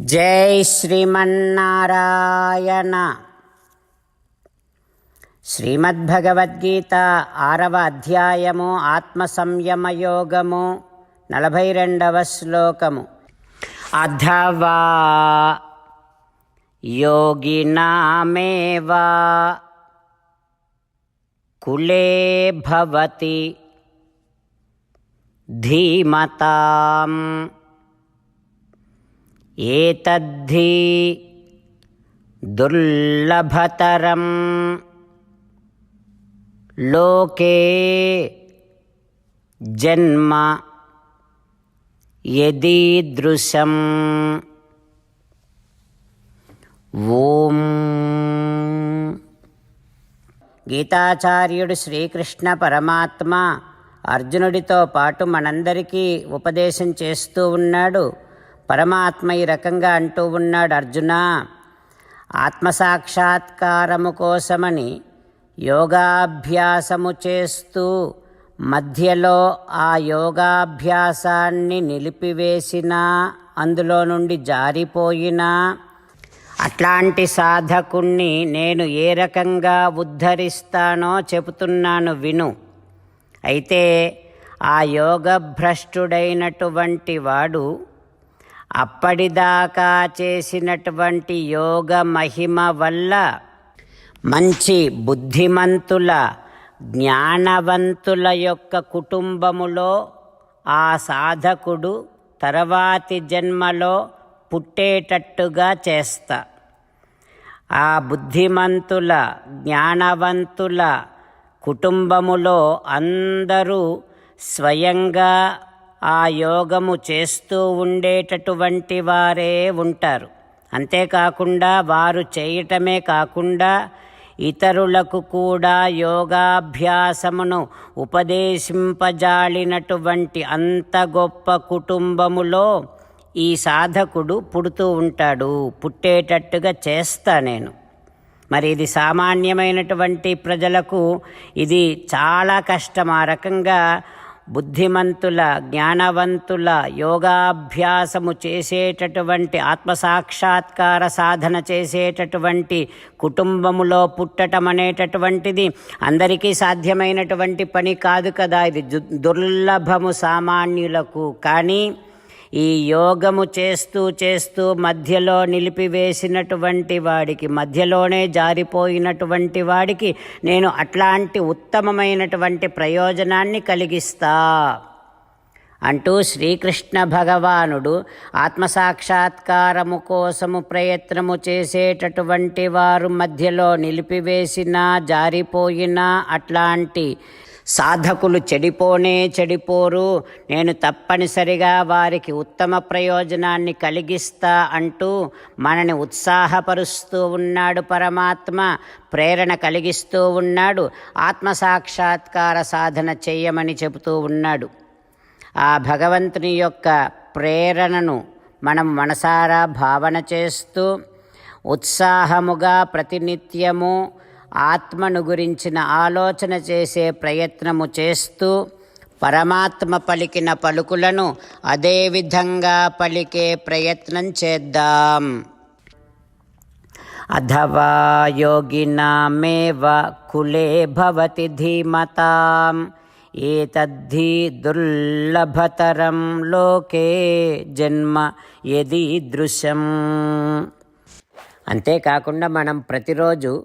జై శ్రీమన్నారాయణ. శ్రీమద్భగవద్గీత ఆరవ అధ్యాయము ఆత్మ సంయమ యోగము నలభై రెండవ శ్లోకము. అథవా యోగినామేవా కులే భవతి ధీమతాం. ఏతద్ధి దుర్లభతరం. లోకే జన్మ యదీదృశం. ఓం. గీతాచార్యుడు శ్రీకృష్ణ పరమాత్మ అర్జునుడితో పాటు మనందరికీ ఉపదేశం చేస్తూ ఉన్నాడు. పరమాత్మ ఈ రకంగా అంటూ ఉన్నాడు అర్జున. ఆత్మసాక్షాత్కారము కోసమని యోగాభ్యాసము చేస్తూ మధ్యలో ఆ యోగాభ్యాసాన్ని నిలిపివేసినా అందులో నుండి జారిపోయినా. అట్లాంటి సాధకుణ్ణి నేను ఏ రకంగా ఉద్ధరిస్తానో చెబుతున్నాను విను. అయితే ఆ యోగభ్రష్టుడైనటువంటి వాడు అప్పటిదాకా చేసినటువంటి యోగ మహిమ వల్ల మంచి బుద్ధిమంతుల జ్ఞానవంతుల యొక్క కుటుంబములో ఆ సాధకుడు తర్వాతి జన్మలో పుట్టేటట్టుగా చేస్తా. ఆ బుద్ధిమంతుల జ్ఞానవంతుల కుటుంబములో అందరూ స్వయంగా ఆ యోగము చేస్తూ ఉండేటటువంటి వారే ఉంటారు. అంతేకాకుండా వారు చేయటమే కాకుండా ఇతరులకు కూడా యోగాభ్యాసమును ఉపదేశింపజాలినటువంటి అంత గొప్ప కుటుంబములో ఈ సాధకుడు పుడుతూ ఉంటాడు. పుట్టేటట్టుగా చేస్తా నేను. మరి ఇది సామాన్యమైనటువంటి ప్రజలకు ఇది చాలా కష్టం. ఆ రకంగా బుద్ధిమంతుల జ్ఞానవంతుల యోగాభ్యాసము చేసేటటువంటి ఆత్మసాక్షాత్కార సాధన చేసేటటువంటి కుటుంబములో పుట్టటం అనేటటువంటిది అందరికీ సాధ్యమైనటువంటి పని కాదు కదా. ఇది దుర్లభము సామాన్యులకు. కానీ ఈ యోగము చేస్తూ చేస్తూ మధ్యలో నిలిపివేసినటువంటి వాడికి మధ్యలోనే జారిపోయినటువంటి వాడికి నేను అట్లాంటి ఉత్తమమైనటువంటి ప్రయోజనాన్ని కలిగిస్తా అంటూ శ్రీకృష్ణ భగవానుడు ఆత్మసాక్షాత్కారము కోసము ప్రయత్నము చేసేటటువంటి వారు మధ్యలో నిలిపివేసినా జారిపోయినా అట్లాంటి సాధకులు చెడిపోనే చెడిపోరు. నేను తప్పనిసరిగా వారికి ఉత్తమ ప్రయోజనాన్ని కలిగిస్తా అంటూ మనని ఉత్సాహపరుస్తూ ఉన్నాడు పరమాత్మ. ప్రేరణ కలిగిస్తూ ఉన్నాడు. ఆత్మసాక్షాత్కార సాధన చెయ్యమని చెబుతూ ఉన్నాడు. ఆ భగవంతుని యొక్క ప్రేరణను మనం మనసారా భావన చేస్తూ ఉత్సాహముగా ప్రతినిత్యము ఆత్మను గురించిన ఆలోచన చేసే ప్రయత్నము చేస్తూ పరమాత్మ పలికిన పలుకులను అదేవిధంగా పలికే ప్రయత్నం చేద్దాం. అథవా యోగినామేవ కులే భవతి ధీమతాం. ఏతద్ధి దుర్లభతరం లోకే జన్మ యదీదృశం అంతేకాకుండా మనం ప్రతిరోజు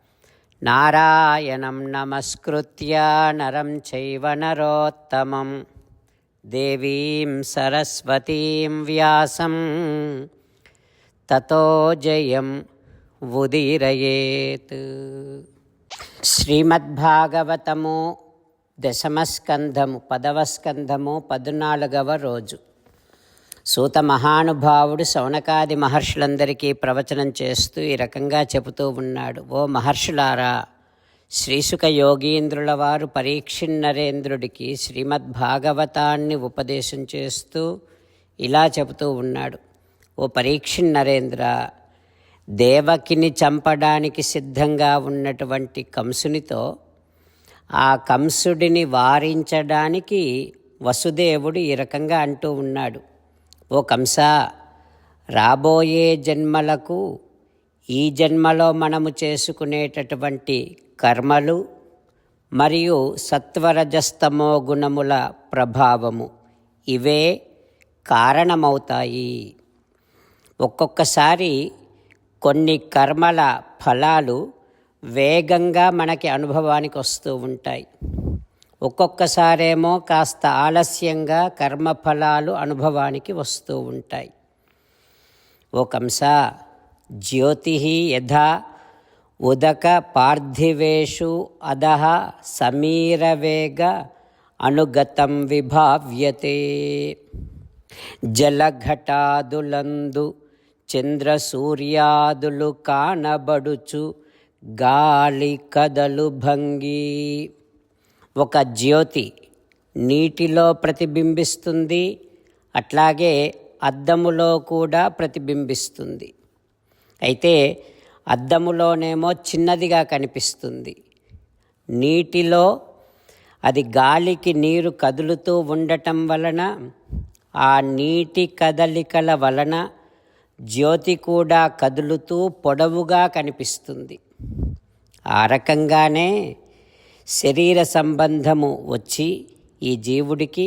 నారాయణం నమస్కృత్య నరం చైవ నరోత్తమం. దేవీం సరస్వతీం వ్యాసం. తతో జయం ఉదీరయేత్. శ్రీమద్భాగవతము దశమస్కంధము పదవ స్కంధము పద్నాలుగవ రోజు. సూత మహానుభావుడు శౌనకాది మహర్షులందరికీ ప్రవచనం చేస్తూ ఈ రకంగా చెబుతూ ఉన్నాడు. ఓ మహర్షులారా శ్రీసుక యోగీంద్రుల వారు పరీక్షిన్నరేంద్రుడికి శ్రీమద్భాగవతాన్ని ఉపదేశం చేస్తూ ఇలా చెబుతూ ఉన్నాడు. ఓ పరీక్షిన్నరేంద్ర దేవకిని చంపడానికి సిద్ధంగా ఉన్నటువంటి కంసునితో ఆ కంసుడిని వారించడానికి వసుదేవుడు ఈ రకంగా అంటూ ఉన్నాడు. ఓ కంస రాబోయే జన్మలకు ఈ జన్మలో మనము చేసుకునేటటువంటి కర్మలు మరియు సత్వరజస్తమో గుణముల ప్రభావము ఇవే కారణమవుతాయి. ఒక్కొక్కసారి కొన్ని కర్మల ఫలాలు వేగంగా మనకి అనుభవానికి వస్తూ ఉంటాయి. ఒక్కొక్కసారేమో కాస్త ఆలస్యంగా కర్మఫలాలు అనుభవానికి వస్తూ ఉంటాయి. ఓ కంస జ్యోతి యథా ఉదక పార్థివేషు అధః సమీరవేగ అనుగతం విభావ్యతే. జలఘటాదులందు చంద్రసూర్యాదులు కానబడుచు గాలి కదలు భంగి. ఒక జ్యోతి నీటిలో ప్రతిబింబిస్తుంది అట్లాగే అద్దములో కూడా ప్రతిబింబిస్తుంది. అయితే అద్దములోనేమో చిన్నదిగా కనిపిస్తుంది. నీటిలో అది గాలికి నీరు కదులుతూ ఉండటం వలన ఆ నీటి కదలికల వలన జ్యోతి కూడా కదులుతూ పొడవుగా కనిపిస్తుంది. ఆ రకంగానే శరీర సంబంధము వచ్చి ఈ జీవుడికి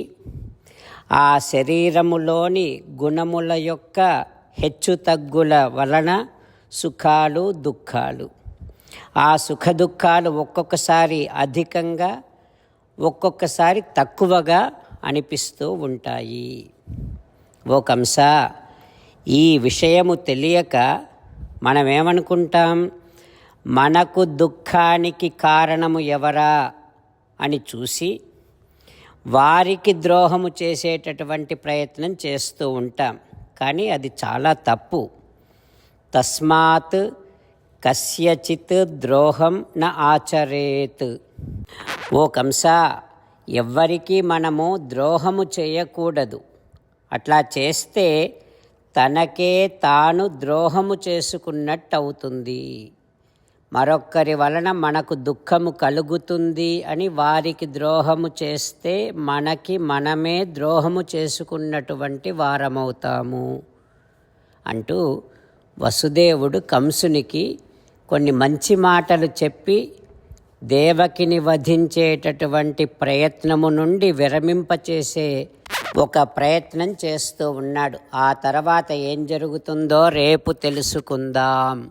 ఆ శరీరములోని గుణముల యొక్క హెచ్చుతగ్గుల వలన సుఖాలు దుఃఖాలు. ఆ సుఖ దుఃఖాలు ఒక్కొక్కసారి అధికంగా ఒక్కొక్కసారి తక్కువగా అనిపిస్తూ ఉంటాయి. ఓ కంస ఈ విషయము తెలియక మనం ఏమనుకుంటాం మనకు దుఃఖానికి కారణము ఎవరా అని చూసి వారికి ద్రోహము చేసేటటువంటి ప్రయత్నం చేస్తూ ఉంటాం. కానీ అది చాలా తప్పు. తస్మాత్ కస్యచిత్ ద్రోహం న ఆచరేత్. ఓ కంస ఎవ్వరికీ మనము ద్రోహము చేయకూడదు. అట్లా చేస్తే తనకే తాను ద్రోహము చేసుకున్నట్టు అవుతుంది మరొక్కరి వలన మనకు దుఃఖము కలుగుతుంది అని వారికి ద్రోహము చేస్తే మనకి మనమే ద్రోహము చేసుకున్నటువంటి వారమవుతాము. అంటూ వసుదేవుడు కంసునికి కొన్ని మంచి మాటలు చెప్పి దేవకిని వధించేటటువంటి ప్రయత్నము నుండి విరమింపచేసే ఒక ప్రయత్నం చేస్తూ ఉన్నాడు. ఆ తర్వాత ఏం జరుగుతుందో రేపు తెలుసుకుందాం.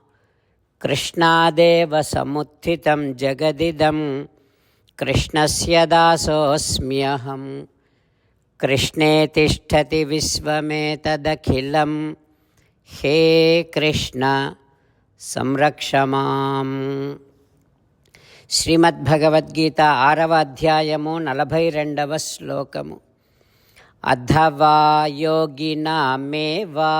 कृष्णादेव समुत्थितं जगदिदं कृष्णस्य दासोऽस्म्यहं कृष्णे तिष्ठति विश्वमेतदखिलं हे कृष्ण संरक्ष माम् శ్రీమద్భగవద్గీత ఆరవ అధ్యాయము నలభై రెండవ శ్లోకము అథవా యోగినామేవా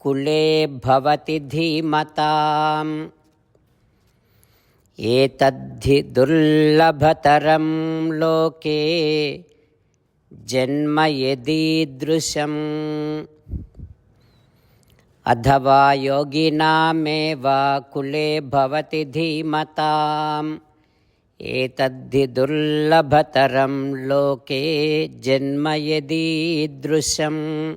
कुले भवति धीमताम्। एतद्धि दुर्लभतरं लोके जन्म यदीदृशम्। अथवा योगिनामेव कुले भवति धीमताम्। एतद्धि दुर्लभतरं लोके जन्म यदीदृशम्।